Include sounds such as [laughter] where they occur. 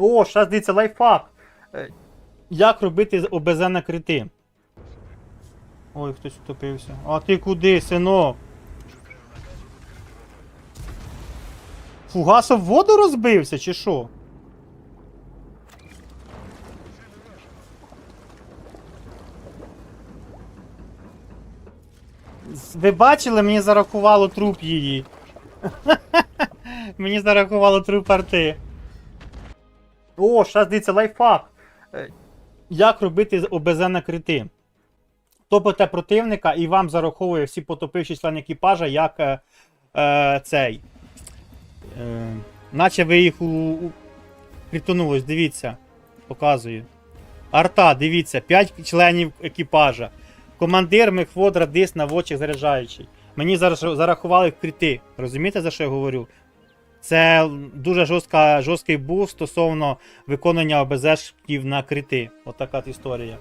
О, зараз дивіться, лайфхак. Е, Як робити ОБЗ на крити? Ой, хтось утопився. А ти куди, синок? Фугасов воду розбився, чи що? Ви бачили, мені зарахувало труп її. [laughs] мені зарахувало труп арти. О, зараз дивіться, лайфхак. Е, Як робити ОБЗ на крити? Топите противника і вам зараховує всі потопивші члени екіпажа, як е, е, цей. Е, наче ви їх у, у... критонулись, дивіться. Показую. Арта, дивіться, 5 членів екіпажа. Командир, мехвод, радист, наводчик, заряджаючий. Мені зараз зарахували в крити. Розумієте, за що я говорю? Це дуже жорстка, жорсткий був стосовно виконання ОБЗ-шків на крити. Отака от історія.